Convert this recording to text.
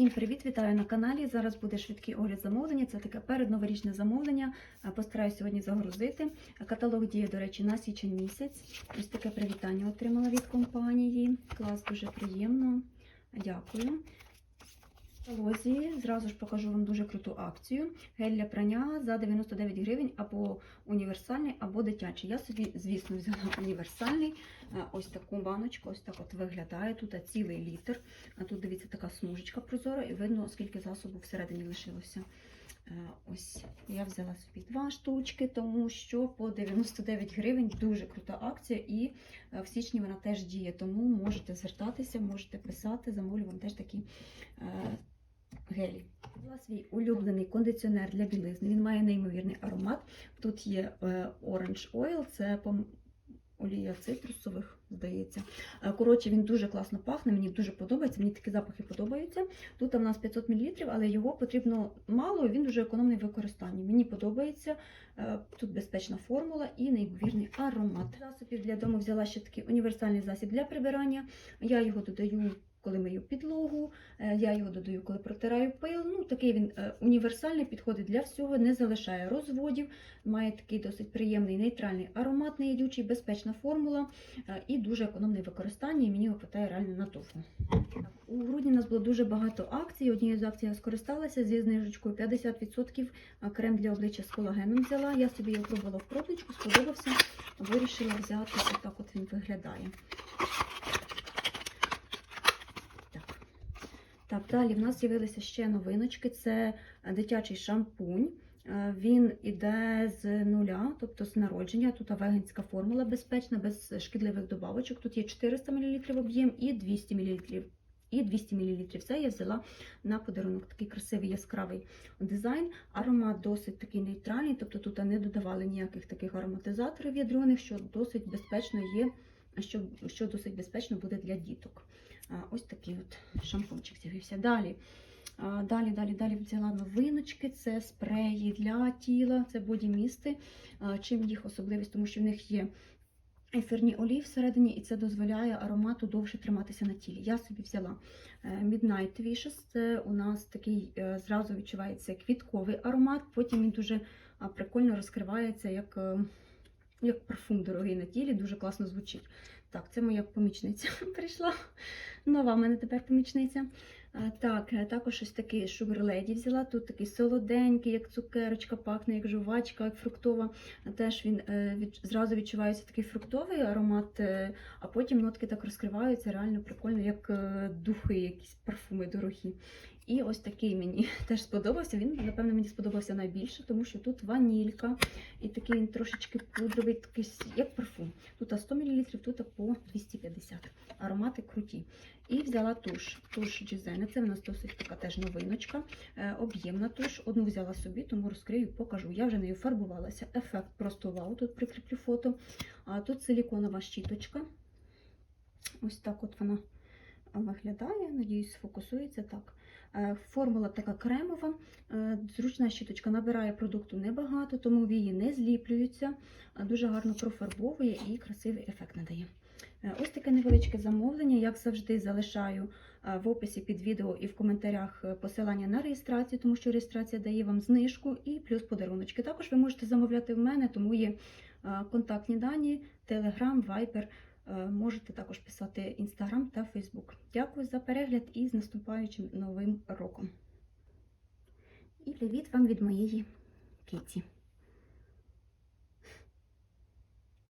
Всім привіт, вітаю на каналі. Зараз буде швидкий огляд замовлення. Це таке передноворічне замовлення. Е, Постараюсь сьогодні загрузити. Каталог діє, до речі, на січень місяць. Ось таке привітання отримала від компанії. Клас дуже приємно. Дякую. Каталозі зразу ж покажу вам дуже круту акцію. Гель для прання за 99 гривень або універсальний, або дитячий. Я собі, звісно, взяла універсальний. Е, Ось таку баночку, ось так от виглядає. Тут цілий літр. А тут дивіться така смужечка прозора, і видно, скільки засобу всередині лишилося. Е, Ось я взяла собі два штучки, тому що по 99 гривень дуже крута акція, і е, в січні вона теж діє. Тому можете звертатися, можете писати, замовлю вам теж такі е, гелі. Взяла свій улюблений кондиціонер для білизни. Він має неймовірний аромат. Тут є е, Orange Oil, це олія цитрусових, здається. Е, Коротше, він дуже класно пахне, мені дуже подобається, мені такі запахи подобаються. Тут у нас 500 мл, але його потрібно мало, він дуже економний в використанні. Мені подобається. Е, Тут безпечна формула і неймовірний аромат. Засобів для дому взяла ще такий універсальний засіб для прибирання. Я його додаю. Коли мию підлогу, е, я його додаю, коли протираю пил. Ну, такий він е, універсальний, підходить для всього, не залишає розводів, має такий досить приємний нейтральний аромат, неїдючий, безпечна формула е, і дуже економне використання, і мені його питає реально тофу. У грудні у нас було дуже багато акцій. Однією з акцій я скористалася зі знижечкою 50% крем для обличчя з колагеном взяла. Я собі його пробувала в пробничку, сподобався, вирішила взяти. Ось так от він виглядає. Так, далі в нас з'явилися ще новиночки. Це е, дитячий шампунь. Е, Він іде з нуля, тобто з народження. Тут веганська формула безпечна, без шкідливих добавочок. Тут є 400 мл об'єм і 200 мл. І 200 мл. Це я взяла на подарунок. Такий красивий яскравий дизайн. Аромат досить такий нейтральний, тобто тут не додавали ніяких таких ароматизаторів ядрених, що досить безпечно є, що, що досить безпечно буде для діток. Ось такий от шампунчик з'явився. Далі. Далі, далі, далі взяла новиночки. Це спреї для тіла, це бодімісти. Чим їх особливість, тому що в них є ефірні олії всередині, і це дозволяє аромату довше триматися на тілі. Я собі взяла е, Midnight Wishes. Це у нас такий е, зразу відчувається квітковий аромат. Потім він дуже прикольно розкривається як, е, як парфум дорогий на тілі, дуже класно звучить. Так, це моя помічниця прийшла. Нова в мене тепер помічниця. Так, е, також ось такий Sugar взяла. Тут такий солоденький, як цукерочка, пахне, як жувачка, як фруктова. Теж він е, від, зразу відчувається такий фруктовий аромат, е, а потім нотки так розкриваються, реально прикольно, як духи, якісь парфуми дорогі. І ось такий мені теж сподобався. Він, напевно, мені сподобався найбільше, тому що тут ванілька і такий він трошечки пудровий, такий, як парфум. Тут 100 мл, тут по 250 Аромати круті. І взяла туш. Туш Джізена. Це в нас досить така теж новиночка. Е, об'ємна туш. Одну взяла собі, тому розкрию, покажу. Я вже нею фарбувалася. Ефект просто вау. Тут прикріплю фото. А тут силіконова щіточка. Ось так от вона виглядає. Надіюсь, сфокусується так. Е, Формула така кремова, Е, зручна щіточка набирає продукту небагато, тому вії не зліплюються, Е, дуже гарно профарбовує і красивий ефект надає. Ось таке невеличке замовлення. Як завжди, залишаю в описі під відео і в коментарях посилання на реєстрацію, тому що реєстрація дає вам знижку і плюс подаруночки. Також ви можете замовляти в мене, тому є контактні дані, Telegram, Viber. Е, Можете також писати Instagram та Facebook. Дякую за перегляд і з наступаючим новим роком. І привіт вам від моєї киті.